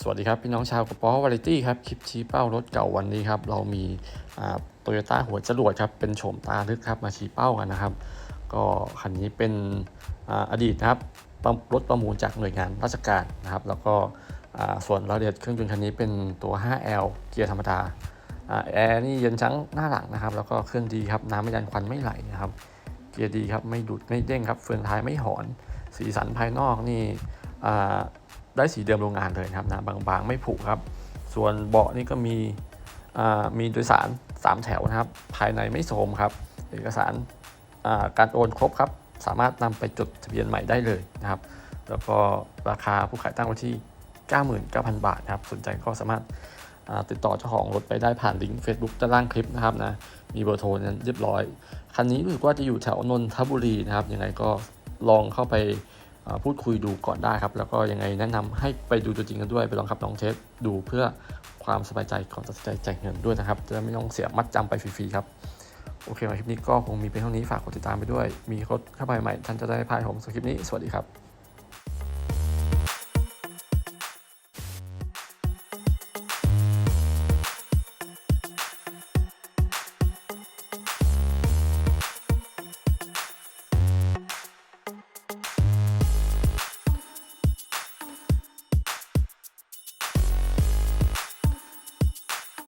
สวัสดีครับ พี่น้องชาวกระป๋อวาไรตี้ครับ คลิปชี้เป้ารถเก่าวันนี้ครับ เรามีโตโยต้าหัวจรวดครับ เป็นโฉมตาลึกครับ มาชี้เป้ากันนะครับ ก็คันนี้เป็นออดีตนะครับรถประมูลจากหน่วยงานราชการนะครับ แล้วก็ส่วนรายละเอียดเครื่องยนต์คันนี้เป็นตัว 5L เกียร์ธรรมดาแอร์นี่เย็นชั้งหน้าหลังนะครับ แล้วก็เครื่องดีครับ น้ำไม่ยันควันไม่ไหลนะครับ เกียร์ดีครับ ไม่ดุดไม่เด้งครับ เฟืองท้ายไม่หอน สีสันภายนอกนี่ ได้สีเดิมโรงงานเลยนะครับนะบางๆ ไม่ผุครับ ส่วนเบาะนี่ก็มีมีโดยสาร 3 แถวนะครับ ภายในไม่โทมครับ เอกสารการโอนครบครับ สามารถนำไปจดทะเบียนใหม่ได้เลยนะครับ แล้วก็ราคาผู้ขายตั้งไว้ที่ 99,000 บาทนะครับ สนใจก็สามารถติดต่อเจ้าของรถไปได้ผ่านลิงก์ Facebook ด้านล่างคลิปนะครับนะ มีเบอร์โทรนั้นเรียบร้อย คันนี้รู้สึกว่าจะอยู่แถวนนทบุรีนะครับ ยังไงก็ลองเข้าไป พูดคุยดูก่อนได้ครับ แล้วก็ยังไงแนะนำให้ไปดูตัวจริงกันด้วย ไปลองขับลองเทสดูเพื่อความสบายใจก่อนตัดสินใจจ่ายเงินด้วยนะครับ จะไม่ต้องเสียมัดจำไปฟรีๆครับโอเคมาคลิปนี้ก็คงมีเพียงเท่านี้ฝากกดติดตามไปด้วย มีรถเข้าไปใหม่ท่านจะได้พายผมสำหรับคลิปนี้ สวัสดีครับ